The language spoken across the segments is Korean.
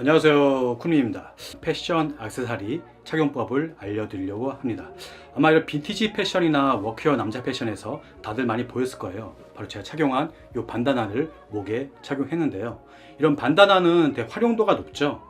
안녕하세요. 쿠님입니다. 패션 액세서리 착용법을 알려드리려고 합니다. 아마 이런 빈티지 패션이나 워크웨어 남자 패션에서 다들 많이 보였을 거예요. 바로 제가 착용한 이 반다나를 목에 착용했는데요. 이런 반다나는 되게 활용도가 높죠.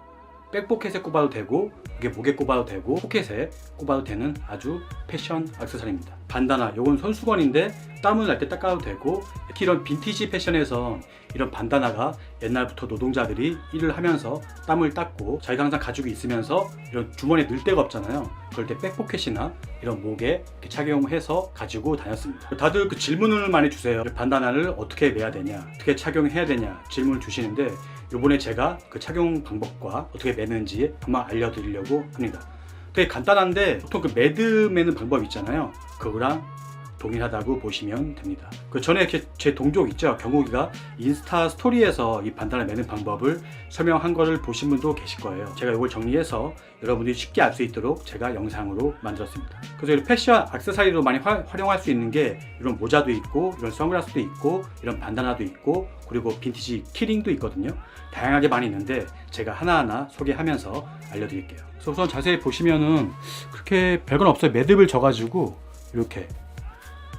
백포켓에 꼽아도 되고 이게 목에 꼽아도 되고 포켓에 꼽아도 되는 아주 패션 액세서리입니다 반다나 요건 손수건인데 땀을 날 때 닦아도 되고 특히 이런 빈티지 패션에서 이런 반다나가 옛날부터 노동자들이 일을 하면서 땀을 닦고 자기가 항상 가지고 있으면서 이런 주머니에 넣을 데가 없잖아요. 그럴 때 백포켓이나 이런 목에 착용해서 가지고 다녔습니다. 다들 그 질문을 많이 주세요. 반다나를 어떻게 매야 되냐 어떻게 착용해야 되냐 질문을 주시는데 요번에 제가 그 착용 방법과 어떻게 매는지 한번 알려드리려고 합니다. 되게 간단한데 보통 그 매드 매는 방법 있잖아요 그거랑 동일하다고 보시면 됩니다. 그 전에 제 동족 있죠. 경욱이가 인스타 스토리에서 이 반단을 매는 방법을 설명한 거를 보신 분도 계실 거예요. 제가 이걸 정리해서 여러분들이 쉽게 알 수 있도록 제가 영상으로 만들었습니다. 그래서 패션 액세서리로 많이 화- 활용할 수 있는 게 이런 모자도 있고 이런 선글라스도 있고 이런 반다나도 있고 그리고 빈티지 키링도 있거든요. 다양하게 많이 있는데 제가 하나하나 소개하면서 알려드릴게요. 그래서 우선 자세히 보시면은 그렇게 별건 없어요. 매듭을 져가지고 이렇게.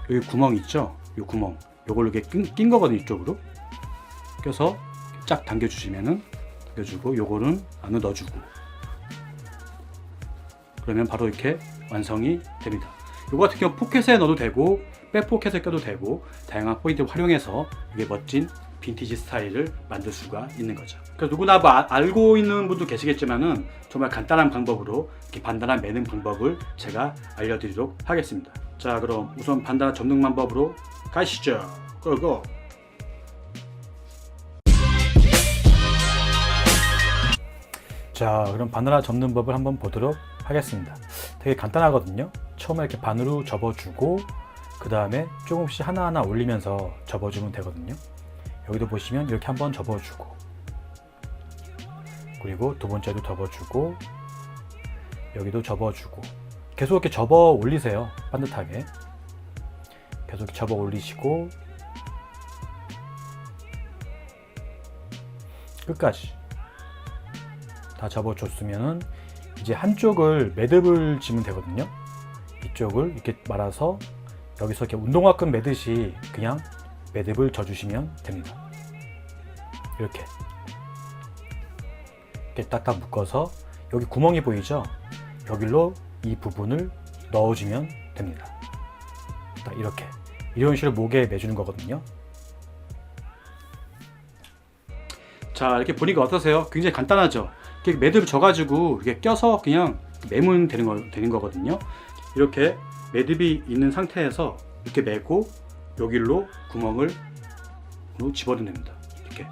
여기 구멍 있죠? 이 구멍. 요걸로 이렇게 낀, 낀 거거든요 이쪽으로. 껴서 쫙 당겨 주시면은 당겨주고 요거는 안으로 넣어주고. 그러면 바로 이렇게 완성이 됩니다. 요거 같은 경우 포켓에 넣어도 되고 백 포켓에 껴도 되고 다양한 포인트를 활용해서 이게 멋진 빈티지 스타일을 만들 수가 있는 거죠. 그래서 누구나 뭐 아- 알고 있는 분도 계시겠지만은 정말 간단한 방법으로 이렇게 반다나 매는 방법을 제가 알려드리도록 하겠습니다. 자, 그럼 우선 반다나 접는 방법으로 가시죠. 고고. 자, 그럼 바나나 접는 법을 한번 보도록 하겠습니다. 되게 간단하거든요. 처음에 이렇게 반으로 접어주고 그 다음에 조금씩 하나하나 올리면서 접어주면 되거든요. 여기도 보시면 이렇게 한번 접어주고 그리고 두 번째도 접어주고 여기도 접어주고 계속 이렇게 접어 올리세요. 반듯하게 계속 접어 올리시고 끝까지 다 접어줬으면은 이제 한쪽을 매듭을 지면 되거든요. 이쪽을 이렇게 말아서 여기서 이렇게 운동화끈 매듯이 그냥 매듭을 져주시면 됩니다. 이렇게 이렇게 딱딱 묶어서 여기 구멍이 보이죠? 여기로 이 부분을 넣어주면 됩니다. 딱 이렇게 이런 식으로 목에 매주는 거거든요. 자 이렇게 보니까 어떠세요? 굉장히 간단하죠. 이렇게 매듭 져가지고 이렇게 껴서 그냥 매면 되는 거 되는 거거든요. 이렇게 매듭이 있는 상태에서 이렇게 매고 여기로 구멍을 집어넣으면 됩니다. 이렇게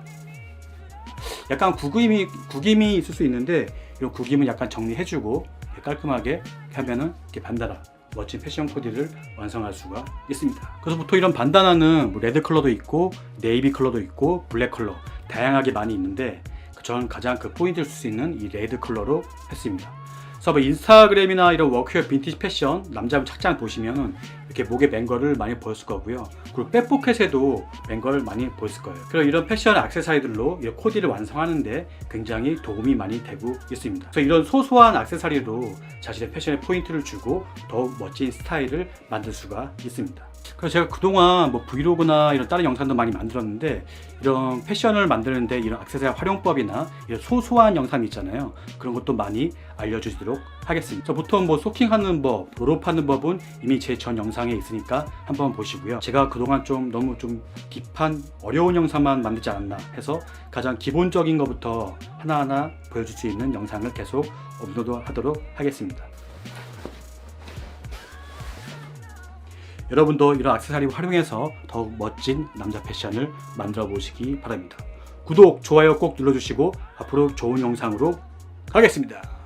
약간 구김이 구김이 있을 수 있는데 이 구김은 약간 정리해주고 깔끔하게 하면은 이렇게 반다나 멋진 패션 코디를 완성할 수가 있습니다. 그래서 보통 이런 반다나는 뭐 레드 컬러도 있고 네이비 컬러도 있고 블랙 컬러 다양하게 많이 있는데 저는 가장 그 포인트를 줄수 있는 이 레드 컬러로 했습니다. 그래서 뭐 인스타그램이나 이런 워크웨어 빈티지 패션 남자분 착장 보시면은 이렇게 목에 맨 거를 많이 보였을 거고요. 그리고 백포켓에도 맨 거를 많이 보였을 거예요. 그리고 이런 패션 액세서리들로 이 코디를 완성하는데 굉장히 도움이 많이 되고 있습니다. 그래서 이런 소소한 액세서리로 자신의 패션에 포인트를 주고 더욱 멋진 스타일을 만들 수가 있습니다. 그래서 제가 그동안 뭐 브이로그나 이런 다른 영상도 많이 만들었는데 이런 패션을 만드는데 이런 액세서리 활용법이나 이런 소소한 영상 있잖아요. 그런 것도 많이 알려주도록 하겠습니다. 그래서 보통 뭐 소킹하는 법, 롤업하는 법은 이미 제 전 영상에 있으니까 한번 보시고요. 제가 그동안 좀 너무 좀 딥한 어려운 영상만 만들지 않았나 해서 가장 기본적인 것부터 하나하나 보여줄 수 있는 영상을 계속 업로드하도록 하겠습니다. 여러분도 이런 액세서리 활용해서 더욱 멋진 남자 패션을 만들어 보시기 바랍니다. 구독, 좋아요 꼭 눌러주시고 앞으로 좋은 영상으로 가겠습니다.